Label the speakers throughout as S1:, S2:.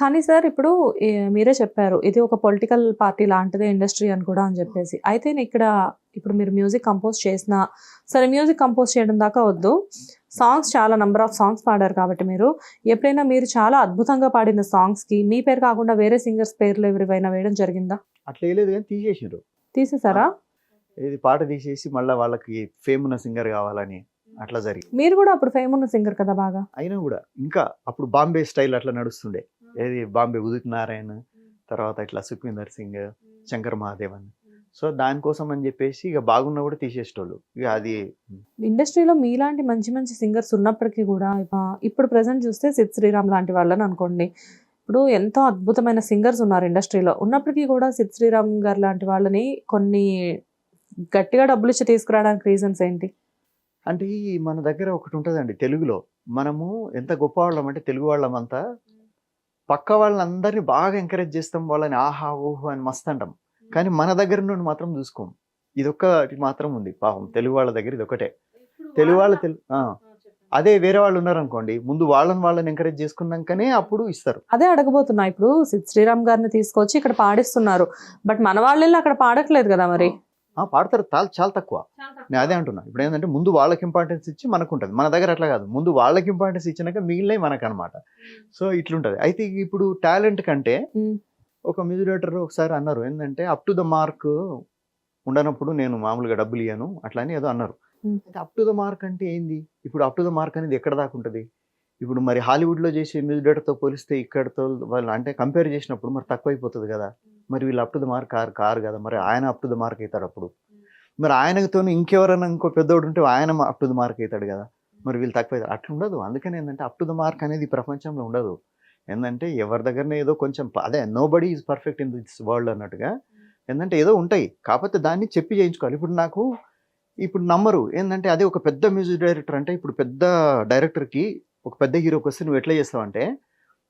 S1: కానీ సార్ ఇప్పుడు మీరే చెప్పారు ఇది ఒక పొలిటికల్ పార్టీ లాంటిదే ఇండస్ట్రీ అని కూడా అని చెప్పేసి. అయితే నేను ఇక్కడ ఇప్పుడు మీరు మ్యూజిక్ కంపోజ్ చేసిన సరే మ్యూజిక్ కంపోజ్ చేయడం దాకా వద్దు. సాంగ్స్ చాలా నంబర్ ఆఫ్ సాంగ్స్ పాడారు కాబట్టి మీరు. ఎప్పుడైనా మీరు చాలా అద్భుతంగా పాడిన సాంగ్స్కి మీ పేరు కాకుండా వేరే సింగర్స్ పేర్లు ఎవరివైనా వేయడం జరిగిందా?
S2: అట్లా వేయలేదు కానీ తీసేసిండ్రు
S1: తీసేసారా?
S2: ఇది పాట తీసేసి మళ్ళీ వాళ్ళకి ఫేమ్ ఉన్న సింగర్ కావాలని అట్లా జరిగింది.
S1: మీరు కూడా అప్పుడు ఫేమ్ ఉన్న సింగర్ కదా బాగా?
S2: అయినా కూడా ఇంకా అప్పుడు బాంబే స్టైల్ అట్లా నడుస్తుండే. ఏది బాంబే ఉదిత్ నారాయణ తర్వాత ఇట్లా సుఖ్వీందర్ సింగ్ శంకర్ మహాదేవన్. సో దానికోసం అని చెప్పేసి ఇక బాగున్నా కూడా తీసేసేటోళ్ళు. ఇక అది
S1: ఇండస్ట్రీలో మీలాంటి మంచి మంచి సింగర్స్ ఉన్నప్పటికీ కూడా ఇప్పుడు ప్రెసెంట్ చూస్తే సిద్ శ్రీరామ్ లాంటి వాళ్ళని అనుకోండి. ఇప్పుడు ఎంతో అద్భుతమైన సింగర్స్ ఉన్నారు ఇండస్ట్రీలో. ఉన్నప్పటికీ కూడా సిద్ శ్రీరామ్ గారు లాంటి వాళ్ళని కొన్ని గట్టిగా డబ్బులు ఇచ్చి తీసుకురావడానికి రీజన్స్ ఏంటి?
S2: అంటే ఈ మన దగ్గర ఒకటి ఉంటుందండి తెలుగులో. మనము ఎంత గొప్ప వాళ్ళం అంటే తెలుగు వాళ్ళం అంతా పక్క వాళ్ళందరినీ బాగా ఎంకరేజ్ చేస్తాం వాళ్ళని ఆహా ఓహో అని మస్తు అంటాం. కానీ మన దగ్గర నుండి మాత్రం చూసుకోం. ఇదొక్కటి మాత్రం ఉంది. పాపం తెలుగు వాళ్ళ దగ్గర ఇది ఒకటే తెలుగు వాళ్ళ తెలు. అదే వేరే వాళ్ళు ఉన్నారనుకోండి ముందు వాళ్ళని వాళ్ళని ఎంకరేజ్ చేసుకున్నాకనే అప్పుడు ఇస్తారు.
S1: అదే అడగబోతున్నా ఇప్పుడు శ్రీరామ్ గారిని తీసుకొచ్చి ఇక్కడ పాడిస్తున్నారు. బట్ మన వాళ్ళు అక్కడ పాడట్లేదు కదా మరి?
S2: పాడతారు చాలా చాలా తక్కువ. నేను అదే అంటున్నా. ఇప్పుడు ఏంటంటే ముందు వాళ్ళకి ఇంపార్టెన్స్ ఇచ్చి మనకు ఉంటుంది మన దగ్గర అట్లా కాదు. ముందు వాళ్ళకి ఇంపార్టెన్స్ ఇచ్చినాక మిగిలినవి మనకు అనమాట సో ఇట్లుంటది. అయితే ఇప్పుడు టాలెంట్ కంటే. ఒక మ్యూజిక్ డైరెక్టర్ ఒకసారి అన్నారు. ఏంటంటే అప్ టు ద మార్క్ ఉండనప్పుడు నేను మామూలుగా డబ్బులు ఇయ్యను. అట్లా అని ఏదో అన్నారు. అప్ టు ద మార్క్ అంటే ఏంది? ఇప్పుడు అప్ టు ద మార్క్ అనేది ఎక్కడ దాకా ఉంటుంది? ఇప్పుడు మరి హాలీవుడ్లో చేసే మ్యూజిక్ డైరెక్టర్తో పోలిస్తే ఇక్కడతో వాళ్ళు అంటే కంపేర్ చేసినప్పుడు మరి తక్కువ అయిపోతుంది కదా మరి వీళ్ళు అప్ టు ద మార్క్ కారు కారు కదా మరి ఆయన అప్ టు ద మార్క్ అవుతాడు అప్పుడు. మరి ఆయనతో ఇంకెవరైనా ఇంకో పెద్దోడు ఉంటే ఆయన అప్ టు ద మార్క్ అవుతాడు కదా. మరి వీళ్ళు తక్కువ అవుతారు. అట్లా ఉండదు. అందుకని ఏంటంటే అప్ టు ద మార్క్ అనేది ప్రపంచంలో ఉండదు. ఏంటంటే ఎవరి దగ్గరనే ఏదో కొంచెం అదే nobody is perfect in this world అన్నట్టుగా ఏంటంటే ఏదో ఉంటాయి. కాకపోతే దాన్ని చెప్పి చేయించుకోవాలి. ఇప్పుడు నాకు ఇప్పుడు నమ్మరు. ఏంటంటే అదే ఒక పెద్ద మ్యూజిక్ డైరెక్టర్ అంటే ఇప్పుడు పెద్ద డైరెక్టర్కి ఒక పెద్ద హీరోకి వస్తే నువ్వు ఎట్లా చేస్తావంటే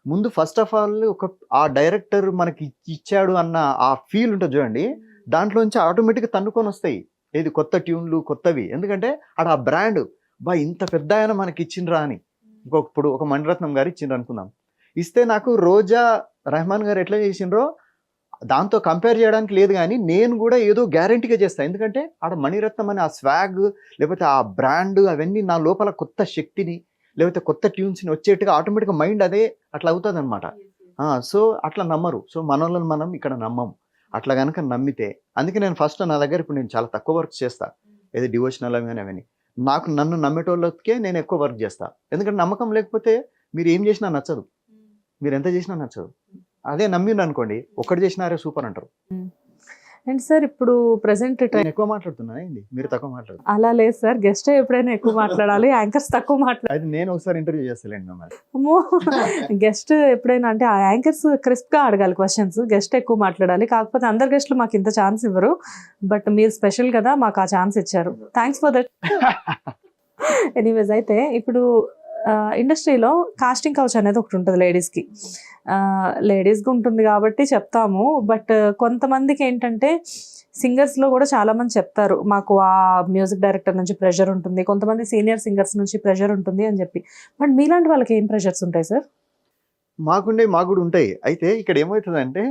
S2: ముందు ఫస్ట్ ఆఫ్ ఆల్ ఒక ఆ డైరెక్టర్ మనకి ఇచ్చాడు అన్న ఆ ఫీల్ ఉంటుంది చూడండి. దాంట్లోంచి ఆటోమేటిక్గా తన్నుకొని వస్తాయి. ఏది కొత్త ట్యూన్లు కొత్తవి. ఎందుకంటే అక్కడ ఆ బ్రాండ్ బా ఇంత పెద్ద ఆయన మనకి ఇచ్చిండ్రా అని. ఇంకొక ఇప్పుడు ఒక మణిరత్నం గారు ఇచ్చిండ్రు అనుకుందాం. ఇస్తే నాకు రోజా రెహమాన్ గారు ఎట్లా చేసిండ్రో దాంతో కంపేర్ చేయడానికి లేదు కానీ నేను కూడా ఏదో గ్యారంటీగా చేస్తాను ఎందుకంటే ఆడ మణిరత్నం అనే ఆ స్వాగ్ లేకపోతే ఆ బ్రాండ్ అవన్నీ నా లోపల కొత్త శక్తిని లేకపోతే కొత్త ట్యూన్స్ని వచ్చేట్టుగా ఆటోమేటిక్గా మైండ్ అదే అట్లా అవుతుంది అనమాట సో అట్లా నమ్మరు. సో మనల్ని మనం ఇక్కడ నమ్మం. అట్లా కనుక నమ్మితే అందుకే నేను ఫస్ట్ నా దగ్గర ఇప్పుడు నేను చాలా తక్కువ వర్క్ చేస్తా. ఏది డివోషనల్ అవి కానీ అవన్నీ. నాకు నన్ను నమ్మేటోళ్ళకే నేను ఎక్కువ వర్క్ చేస్తా. ఎందుకంటే నమ్మకం లేకపోతే మీరు ఏం చేసినా నచ్చదు. మీరు ఎంత చేసినా నచ్చదు. అదే నమ్మిండు అనుకోండి ఒక్కటి చేసినారే సూపర్ అంటారు.
S1: అండ్ సార్ ఇప్పుడు ప్రెసెంట్
S2: ఎక్కువ మాట్లాడుతున్నా ఏంది? మీరు తక్కువ మాట్లాడు
S1: అలా లేదు సార్ గెస్ట్ ఎప్పుడైనా ఎక్కువ మాట్లాడాలి యాంకర్స్ తక్కువ మాట్లాడాలి.
S2: నేను ఒకసారి ఇంటర్వ్యూ మిమ్మల్ని.
S1: అమ్మో! గెస్ట్ ఎప్పుడైనా అంటే ఆ యాంకర్స్ క్రిస్ప్గా అడగాలి క్వశ్చన్స్ గెస్ట్ ఎక్కువ మాట్లాడాలి. కాకపోతే అందరు గెస్ట్లు మాకు ఇంత ఛాన్స్ ఇవ్వరు. బట్ మీరు స్పెషల్ కదా మాకు ఆ ఛాన్స్ ఇచ్చారు. థ్యాంక్స్ ఫర్ దట్ ఎనీవేస్ అయితే ఇప్పుడు ఇండస్ట్రీలో కాస్టింగ్ కౌచ్ అనేది ఒకటి ఉంటుంది లేడీస్కి. లేడీస్కి ఉంటుంది కాబట్టి చెప్తాము. బట్ కొంతమందికి ఏంటంటే సింగర్స్లో కూడా చాలామంది చెప్తారు మాకు ఆ మ్యూజిక్ డైరెక్టర్ నుంచి ప్రెషర్ ఉంటుంది కొంతమంది సీనియర్ సింగర్స్ నుంచి ప్రెషర్ ఉంటుంది అని చెప్పి. బట్ మీలాంటి వాళ్ళకి ఏం ప్రెషర్స్ ఉంటాయి సార్?
S2: మాకుండే మాకు కూడా ఉంటాయి. అయితే ఇక్కడ ఏమవుతుందంటే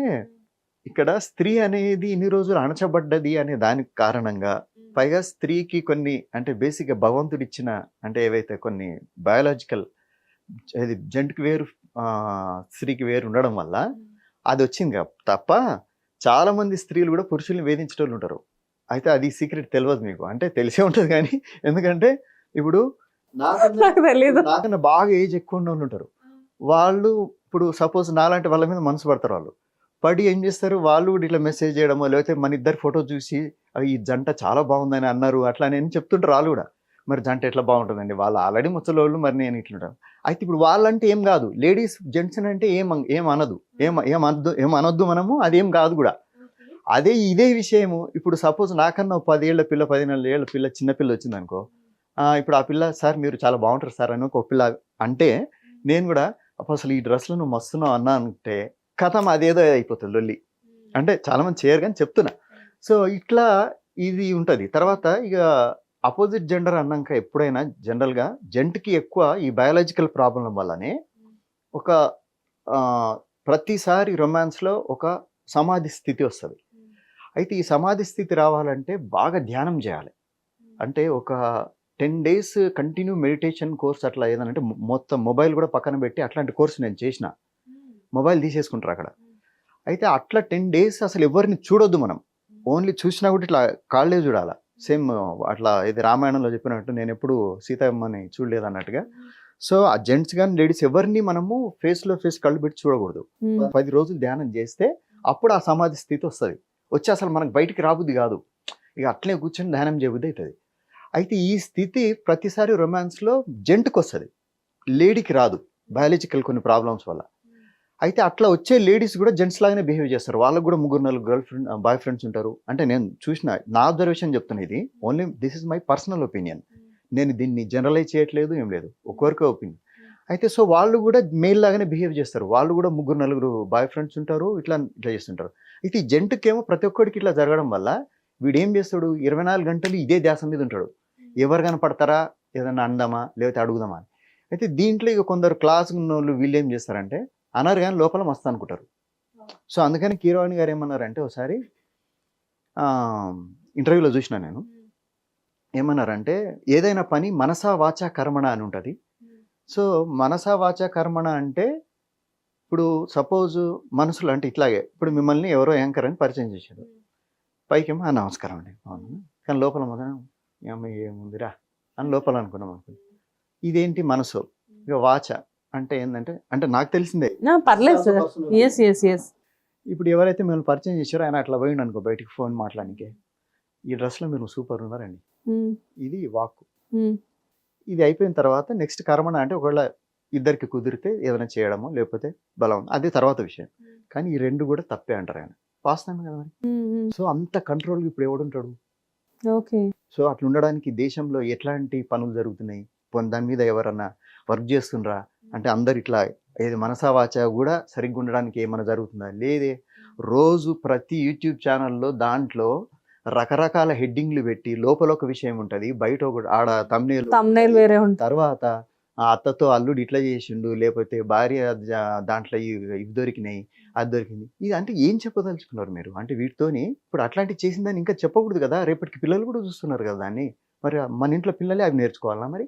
S2: ఇక్కడ స్త్రీ అనేది ఇన్ని రోజులు అణచబడ్డది అనే దానికి కారణంగా పైగా స్త్రీకి కొన్ని అంటే బేసిక్గా భగవంతుడు ఇచ్చిన అంటే ఏవైతే కొన్ని బయాలజికల్ అది జంటుకి వేరు స్త్రీకి వేరు ఉండడం వల్ల అది వచ్చింది తప్ప చాలా మంది స్త్రీలు కూడా పురుషుల్ని వేధించేటోళ్ళు ఉంటారు. అయితే అది సీక్రెట్ తెలియదు మీకు. అంటే తెలిసే ఉంటుంది కానీ ఎందుకంటే ఇప్పుడు నాకన్నా- బాగా ఏజ్ ఎక్కువ ఉన్న వాళ్ళు ఉంటారు వాళ్ళు ఇప్పుడు సపోజ్ నాలాంటి వాళ్ళ మీద మనసు పడతారు వాళ్ళు. పడి ఏం చేస్తారు? వాళ్ళు కూడా ఇట్లా మెసేజ్ చేయడమో లేకపోతే మన ఇద్దరు ఫోటో చూసి "అవి ఈ జంట చాలా బాగుందని అన్నారు అట్లా అని చెప్తుంటారు వాళ్ళు కూడా. మరి జంట ఎట్లా బాగుంటుందండి? వాళ్ళు ఆల్రెడీ ముసలోళ్ళు మరి నేను ఇట్లుంటాను అయితే ఇప్పుడు వాళ్ళంటే ఏం కాదు. లేడీస్ జెంట్స్ అంటే ఏం ఏం అనదు. ఏం ఏం అనొద్దు ఏం అనొద్దు మనము అదేం కాదు కూడా. అదే ఇదే విషయము. ఇప్పుడు సపోజ్ నాకన్నా పదేళ్ళ పిల్ల పదిహేను ఏళ్ళ పిల్ల చిన్న పిల్ల వచ్చింది అనుకో ఇప్పుడు ఆ పిల్ల సార్ మీరు చాలా బాగుంటారు సార్ అని ఒక పిల్ల అంటే నేను కూడా "అబ్బా, అసలు ఈ డ్రెస్లో నువ్వు మస్తున్నావు అన్నా అంటే కథం అదేదో అయిపోతుంది లొల్లి. అంటే చాలా మంది చేయరు కానీ చెప్తున్నా. సో ఇట్లా ఇది ఉంటుంది. తర్వాత ఇక అపోజిట్ జెండర్ అన్నాక ఎప్పుడైనా జనరల్గా జెంట్కి ఎక్కువ ఈ బయాలజికల్ ప్రాబ్లం వల్లనే ఒక ప్రతిసారి రొమాన్స్లో ఒక సమాధి స్థితి వస్తుంది. అయితే ఈ సమాధి స్థితి రావాలంటే బాగా ధ్యానం చేయాలి. అంటే ఒక ten days continue meditation course అట్లా ఏదంటే మొత్తం మొబైల్ కూడా పక్కన పెట్టి అట్లాంటి కోర్స్ నేను చేసిన. మొబైల్ తీసేసుకుంటారు అక్కడ. అయితే అట్లా టెన్ డేస్ అసలు ఎవరిని చూడొద్దు మనం. ఓన్లీ చూసినా కూడా ఇట్లా కాళ్ళే చూడాలా. సేమ్ అట్లా ఇది రామాయణంలో చెప్పినట్టు నేను ఎప్పుడు సీతమ్మని చూడలేదు అన్నట్టుగా సో ఆ జెంట్స్ కానీ లేడీస్ ఎవరిని మనము ఫేస్లో ఫేస్ కళ్ళు పెట్టి చూడకూడదు. పది రోజులు ధ్యానం చేస్తే అప్పుడు ఆ సమాధి స్థితి వస్తుంది. వచ్చి అసలు మనకు బయటికి రాబుద్ది కాదు. ఇక అట్లే కూర్చొని ధ్యానం చేయబుద్ది అవుతుంది అయితే ఈ స్థితి ప్రతిసారి రొమాన్స్లో జెంట్కి వస్తుంది లేడీకి రాదు. బయాలజికల్ కొన్ని ప్రాబ్లమ్స్ వల్ల. అయితే అట్లా వచ్చే లేడీస్ కూడా జెంట్స్ లాగానే బిహేవ్ చేస్తారు. వాళ్ళకు కూడా ముగ్గురు నలుగురు గర్ల్ ఫ్రెండ్ బాయ్ ఫ్రెండ్స్ ఉంటారు. అంటే నేను చూసిన నా అబ్జర్వేషన్ చెప్తున్నా ఇది. Only this is my personal opinion నేను దీన్ని జనరలైజ్ చేయట్లేదు ఏం లేదు. ఒక్కొరికి ఒపీనియన్ అయితే సో వాళ్ళు కూడా మెయిల్ లాగానే బిహేవ్ చేస్తారు. వాళ్ళు కూడా ముగ్గురు నలుగురు బాయ్ ఫ్రెండ్స్ ఉంటారు ఇట్లా ఇట్లా చేస్తుంటారు. అయితే ఈ జంటుకి ఏమో ప్రతి ఒక్కడికి ఇట్లా జరగడం వల్ల వీడు ఏం చేస్తాడు? ఇరవై నాలుగు గంటలు ఇదే ధ్యాస మీద ఉంటాడు. ఎవరు కనపడతారా? ఏదన్నా అందామా? లేకపోతే అడుగుదామా? అయితే దీంట్లో ఇక కొందరు క్లాస్ ఉన్న వాళ్ళు వీళ్ళు ఏం చేస్తారంటే అనరు కానీ లోపల మస్తు అనుకుంటారు. సో అందుకని కీరవాణి గారు ఏమన్నారంటే ఒకసారి ఇంటర్వ్యూలో చూసిన నేను. ఏమన్నారంటే ఏదైనా పని మనసా వాచా కర్మణ అని ఉంటుంది. సో మనసా వాచా కర్మణ అంటే ఇప్పుడు సపోజ్ మనసులో అంటే ఇట్లాగే ఇప్పుడు మిమ్మల్ని ఎవరో యాంకర్ అని పరిచయం చేశారు. పైకేమో "ఆ, నమస్కారం అండి అవును కానీ లోపల మొదలు ఏమో ఏముందిరా? అని లోపల అనుకున్నాం అనుకుని ఇదేంటి మనసు? ఇక వాచ. అంటే ఏంటంటే అంటే నాకు తెలిసిందే.
S1: పర్లేదు సార్. ఎస్ ఎస్ ఎస్
S2: ఇప్పుడు ఎవరైతే మిమ్మల్ని పరిచయం చేశారో ఆయన అట్లా పోయిండు అనుకో బయటికి ఫోన్ మాట్లాడానికి ఈ డ్రెస్లో మీరు సూపర్ ఉన్నారండి. ఇది వాక్కు. ఇది అయిపోయిన తర్వాత నెక్స్ట్ కర్మణ అంటే ఒకవేళ ఇద్దరికి కుదిరితే ఏదైనా చేయడమో లేకపోతే బలం అది తర్వాత విషయం. కానీ ఈ రెండు కూడా తప్పే అంటారు ఆయన. వాస్తవమే కదా మరి? సో అంత కంట్రోల్ ఇప్పుడు ఎవడుంటాడు
S1: ఓకే.
S2: సో అట్లా ఉండడానికి దేశంలో ఎట్లాంటి పనులు జరుగుతున్నాయి? దాని మీద ఎవరన్నా వర్క్ చేస్తుండ్రా? అంటే అందరు ఇట్లా ఏది మనసా వాచ కూడా సరిగ్గా ఉండడానికి ఏమైనా జరుగుతుందా? లేదే. రోజు ప్రతి యూట్యూబ్ ఛానల్లో దాంట్లో రకరకాల హెడ్డింగ్లు పెట్టి లోపల ఒక విషయం ఉంటుంది. బయట ఒక ఆడ తమ్నేలు
S1: తమ్నైల్ వేరే ఉంటుంది.
S2: తర్వాత ఆ అత్తతో అల్లుడు ఇట్లా చేసిండు లేకపోతే భార్య దాంట్లో ఇవి దొరికినాయి అది దొరికింది. ఇది అంటే ఏం చెప్పదలుచుకున్నారు మీరు? అంటే వీటితోని ఇప్పుడు అట్లాంటివి చేసిన దాన్ని ఇంకా చెప్పకూడదు కదా. రేపటికి పిల్లలు కూడా చూస్తున్నారు కదా దాన్ని. మరి మన ఇంట్లో పిల్లలే అవి నేర్చుకోవాలా మరి?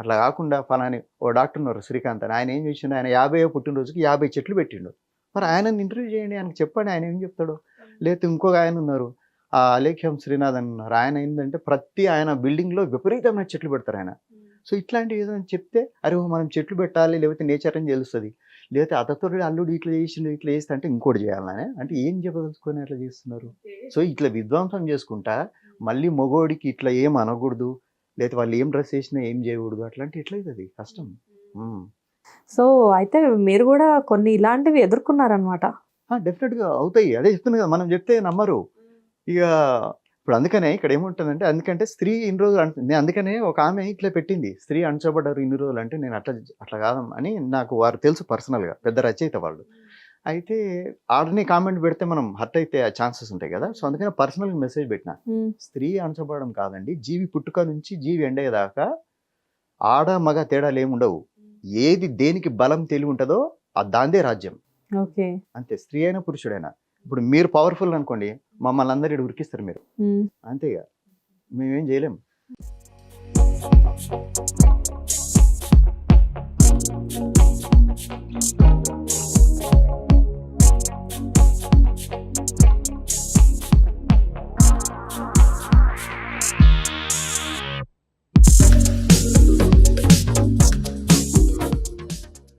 S2: అట్లా కాకుండా ఫలాని ఓ డాక్టర్ ఉన్నారు శ్రీకాంత్ అని. ఆయన ఏం చేసిండు? ఆయన యాభై పుట్టినరోజుకి యాభై చెట్లు పెట్టిండు. మరి ఆయన ఇంటర్వ్యూ చేయండి ఆయనకి చెప్పండి ఆయన ఏం చెప్తాడు? లేకపోతే ఇంకొక ఆయన ఉన్నారు ఆ అలేఖ్యం శ్రీనాథ్ అని ఉన్నారు. ఆయన ఏంటంటే ప్రతి ఆయన బిల్డింగ్లో విపరీతమైన చెట్లు పెడతారు ఆయన. సో ఇట్లాంటివి ఏదైనా చెప్తే అరే మనం చెట్లు పెట్టాలి లేకపోతే నేచర్ అని తెలుస్తుంది. లేకపోతే అతతో అల్లుడు ఇట్లా చేసి ఇట్లా చేస్తే అంటే ఇంకోటి చేయాలని. అంటే ఏం చెప్పదలుచుకొని అట్లా చేస్తున్నారు? సో ఇట్లా విధ్వంసం చేసుకుంటా మళ్ళీ మగోడికి ఇట్లా ఏం అనకూడదు? లేకపోతే వాళ్ళు ఏం డ్రెస్ చేసినా ఏం చేయకూడదు. అట్లాంటి ఎట్లయితుంది? కష్టం.
S1: సో అయితే మీరు కూడా కొన్ని ఇలాంటివి ఎదుర్కొన్నారనమాట
S2: ఆ, definite గా అవుతాయి. అదే చెప్తున్నా కదా మనం చెప్తే నమ్మరు. ఇక ఇప్పుడు అందుకనే ఇక్కడ ఏముంటుందంటే అందుకంటే స్త్రీ ఇన్ని రోజులు అంట నేను అందుకనే ఒక ఆమె ఇట్లా పెట్టింది. స్త్రీ అణచబడ్డారు ఇన్ని రోజులు అంటే నేను అట్లా అట్లా కాదం అని నాకు వారు తెలుసు పర్సనల్గా. పెద్ద రచయిత వాళ్ళు. అయితే ఆడని కామెంట్ పెడితే మనం హర్ట్ అయితే ఛాన్సెస్ ఉంటాయి కదా. సో అందుకనే పర్సనల్గా మెసేజ్ పెట్టిన. స్త్రీ అణచబడడం కాదండి. జీవి పుట్టుక నుంచి జీవి ఎండేదాకా ఆడ మగ తేడాలు ఏమి ఉండవు. ఏది దేనికి బలం తెలివి ఉంటుందో ఆ దాందే రాజ్యం.
S1: ఓకే.
S2: అంతే స్త్రీ అయినా పురుషుడైనా. ఇప్పుడు మీరు పవర్ఫుల్ అనుకోండి మమ్మల్ని అందరు ఉరికిస్తారు మీరు.
S1: ఉమ్.
S2: అంతే ఇక మేమేం చేయలేం.